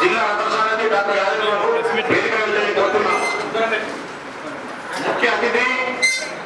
జిల్లా డాక్టర్ ముఖ్య అతిథి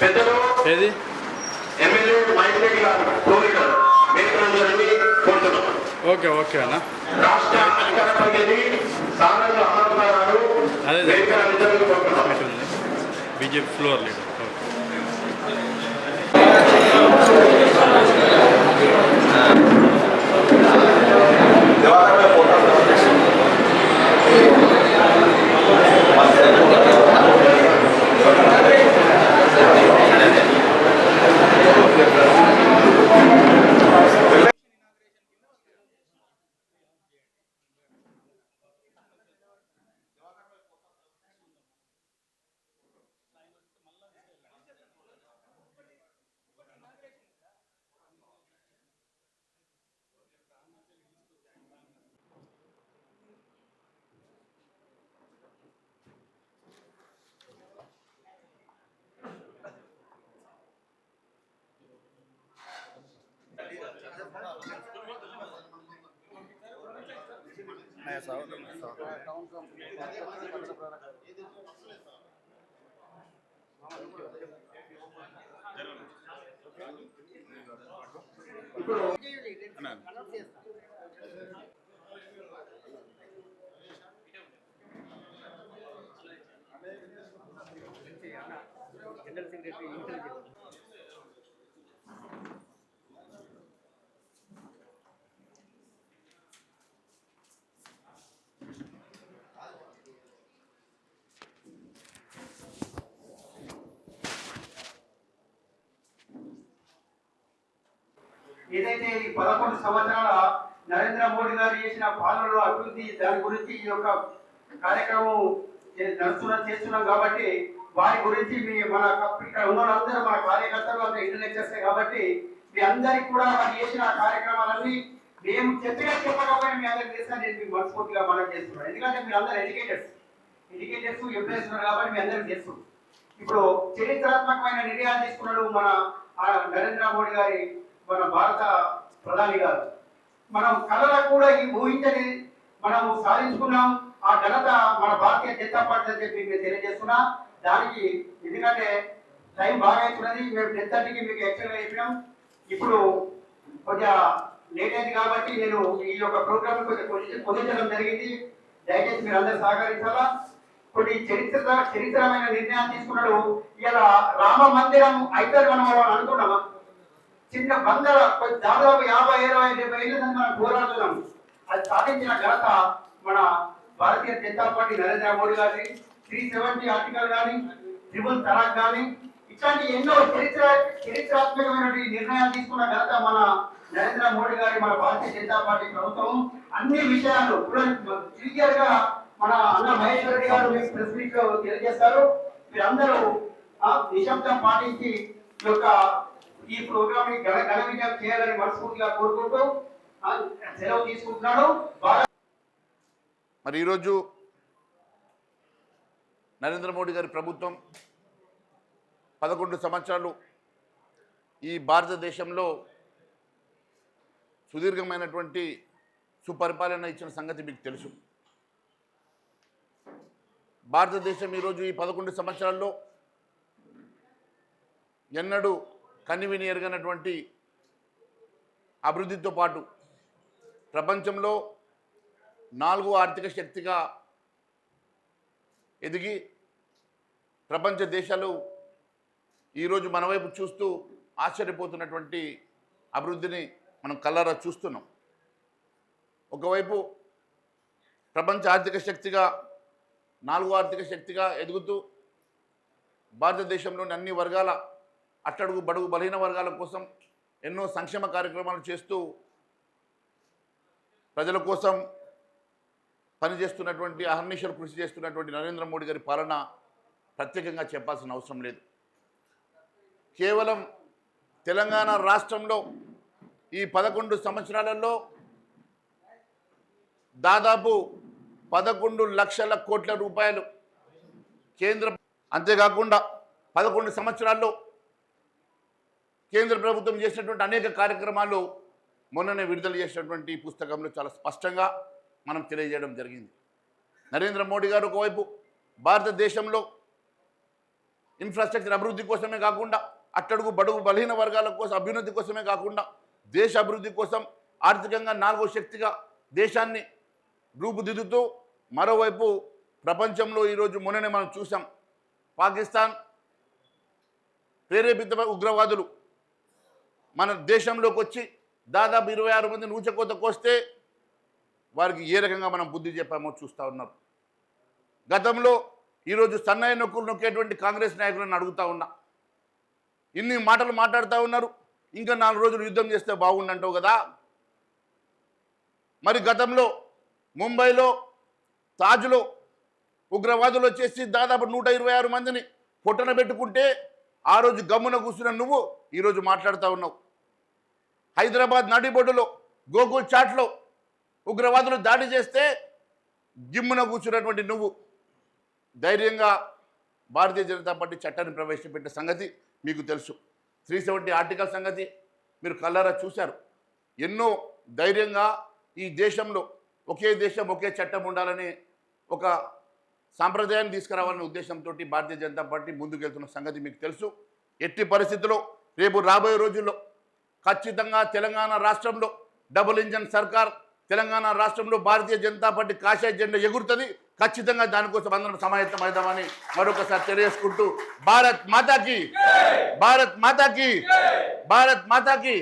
పెద్దలు ఎమ్మెల్యే మైక్ రెడ్డి గారు కోరికలు వేదిక వెళ్ళి కోరుతున్నాం. ఓకే ఓకే అన్న. రాష్ట్ర అదే. BJP floor leader. ఓకే. ఇప్పుడు ఏదైతే ఈ పదకొండు సంవత్సరాల నరేంద్ర మోడీ గారు చేసిన పాలనలో అభివృద్ధి దాని గురించి ఈ యొక్క కార్యక్రమం నడుస్తున్నా చేస్తున్నాం కాబట్టి వారి గురించి మీ మన ఇక్కడ ఉన్నారందరూ మన కార్యకర్తలు అంతా ఇంటలెక్చర్స్ కాబట్టి మీ అందరికి కూడా వారు చేసిన కార్యక్రమాలన్నీ మేము చెప్పినా చెప్పకపోయినా మీ అందరికి చేస్తాను నేను మీకు మనస్ఫూర్తిగా మనం చేస్తున్నాను. ఎందుకంటే మీరు అందరు ఎడ్యుకేటర్స్. ఎడ్యుకేటర్స్ ఎంప్లాయీస్ ఉన్నారు కాబట్టి మీ అందరికి తెలుసు. ఇప్పుడు చరిత్రాత్మకమైన నిర్ణయాలు తీసుకున్నాడు మన నరేంద్ర మోడీ గారి మన భారత ప్రధాని గారు. మనం కళలకు కూడా ఈ ఊహించని మనం సాధించుకున్నాం. ఆ ఘనత మన భారతీయ జనతా పార్టీ అని చెప్పి మేము తెలియజేస్తున్నా. దానికి ఎందుకంటే టైం బాగా అవుతున్నది మేము టెన్ థర్టీకి మీకు ఎక్స్ప్లెయిన్ చెప్పినాం. ఇప్పుడు కొద్దిగా లేట్ అయింది కాబట్టి నేను ఈ యొక్క ప్రోగ్రామ్ కొంచెం కొంచెం పొందించడం జరిగింది. దయచేసి మీరు అందరూ సహకరించాలా? కొన్ని చరిత్ర చరిత్రమైన నిర్ణయాలు తీసుకున్నాడు. ఇలా రామ మందిరం అయితే మనం మనం అనుకున్నామా? చిన్న వందల దాదాపు యాభై ఇరవై డెబ్బై ఏళ్ళ మనం పోరాడుతున్నాం అది సాధించిన ఘనత మన భారతీయ జనతా పార్టీ నరేంద్ర మోడీ గారి త్రీ సెవెంటీ ఆర్టికల్ కానీ ట్రిపుల్ తలాక్ కానీ ఇట్లాంటి ఎన్నో చరిత్ర చరిత్రాత్మకమైన నిర్ణయాలు తీసుకున్న ఘనత మన నరేంద్ర మోడీ గారి మన భారతీయ జనతా పార్టీ ప్రభుత్వం. అన్ని విషయాలు క్లియర్గా మన అన్న మహేష్ రెడ్డి గారు మీకు ప్రెస్ మీట్లో తెలియజేస్తారు. మీరందరూ ఆ, నిశ్శబ్దం పాటించి ఈ యొక్క ఈ ప్రోగ్రామ్ని ఘన విజయం చేయాలని మనస్ఫూర్తిగా కోరుకుంటూ సెలవు తీసుకుంటున్నాను. మరి ఈరోజు నరేంద్ర మోడీ గారి ప్రభుత్వం పదకొండు సంవత్సరాలు ఈ భారతదేశంలో సుదీర్ఘమైనటువంటి సుపరిపాలన ఇచ్చిన సంగతి మీకు తెలుసు. భారతదేశం ఈరోజు ఈ పదకొండు సంవత్సరాల్లో ఎన్నడూ కనివిని ఎరగనటువంటి అభివృద్ధితో పాటు ప్రపంచంలో నాలుగో ఆర్థిక శక్తిగా ఎదిగి ప్రపంచ దేశాలు ఈరోజు మన వైపు చూస్తూ ఆశ్చర్యపోతున్నటువంటి అభివృద్ధిని మనం కళ్ళారా చూస్తున్నాం. ఒకవైపు ప్రపంచ ఆర్థిక శక్తిగా నాలుగో ఆర్థిక శక్తిగా ఎదుగుతూ భారతదేశంలోని అన్ని వర్గాల అట్టడుగు బడుగు బలహీన వర్గాల కోసం ఎన్నో సంక్షేమ కార్యక్రమాలు చేస్తూ ప్రజల కోసం పనిచేస్తున్నటువంటి అహర్నిశలు కృషి చేస్తున్నటువంటి నరేంద్ర మోడీ గారి పాలన ప్రత్యేకంగా చెప్పాల్సిన అవసరం లేదు. కేవలం తెలంగాణ రాష్ట్రంలో ఈ పదకొండు సంవత్సరాలలో దాదాపు పదకొండు లక్షల కోట్ల రూపాయలు కేంద్ర అంతేకాకుండా పదకొండు సంవత్సరాల్లో కేంద్ర ప్రభుత్వం చేసినటువంటి అనేక కార్యక్రమాలు మొన్ననే విడుదల చేసినటువంటి ఈ పుస్తకంలో చాలా స్పష్టంగా మనం తెలియజేయడం జరిగింది. నరేంద్ర మోడీ గారు ఒకవైపు భారతదేశంలో ఇన్ఫ్రాస్ట్రక్చర్ అభివృద్ధి కోసమే కాకుండా అట్టడుగు బడుగు బలహీన వర్గాల కోసం అభ్యున్నతి కోసమే కాకుండా దేశ అభివృద్ధి కోసం ఆర్థికంగా నాలుగో శక్తిగా దేశాన్ని రూపుదిద్దుతూ మరోవైపు ప్రపంచంలో ఈరోజు మొన్ననే మనం చూసాం పాకిస్తాన్ ప్రేరేపిత ఉగ్రవాదులు మన దేశంలోకి వచ్చి దాదాపు ఇరవై ఆరు మంది నూచకోత కోస్తే వారికి ఏ రకంగా మనం బుద్ధి చెప్పామో చూస్తూ ఉన్నారు. గతంలో ఈరోజు సన్నాయి నొక్కులు నొక్కేటువంటి కాంగ్రెస్ నాయకులను అడుగుతూ ఉన్నా. ఇన్ని మాటలు మాట్లాడుతూ ఉన్నారు. ఇంకా నాలుగు రోజులు యుద్ధం చేస్తే బాగుండంటావు కదా? మరి గతంలో ముంబైలో తాజ్లో ఉగ్రవాదులు వచ్చేసి దాదాపు నూట ఇరవై ఆరు మందిని పొట్టన పెట్టుకుంటే ఆ రోజు గమ్మున కూర్చున్న నువ్వు ఈరోజు మాట్లాడుతూ ఉన్నావు. హైదరాబాద్ నడిబొడ్డులో గోకుల్ చాట్లో ఉగ్రవాదులు దాడి చేస్తే జిమ్మున కూర్చున్నటువంటి నువ్వు ధైర్యంగా భారతీయ జనతా పార్టీ చట్టాన్ని ప్రవేశపెట్టిన సంగతి మీకు తెలుసు. త్రీ సెవెంటీ ఆర్టికల్ సంగతి మీరు కల్లారా చూశారు. ఎన్నో ధైర్యంగా ఈ దేశంలో ఒకే దేశం ఒకే చట్టం ఉండాలని ఒక సాంప్రదాయాన్ని తీసుకురావాలనే ఉద్దేశంతో భారతీయ జనతా పార్టీ ముందుకెళ్తున్న సంగతి మీకు తెలుసు. ఎట్టి పరిస్థితుల్లో రేపు రాబోయే రోజుల్లో ఖచ్చితంగా తెలంగాణ రాష్ట్రంలో డబుల్ ఇంజన్ సర్కార్ తెలంగాణ రాష్ట్రంలో భారతీయ జనతా పార్టీ కాషాయ జెండా ఎగురుతుంది. ఖచ్చితంగా దానికోసం అందరం సమాయత్తం అవుదామని మరొకసారి తెలియజేసుకుంటూ భారత్ మాతాకి భారత్ మాతాకి భారత్ మాతాకి.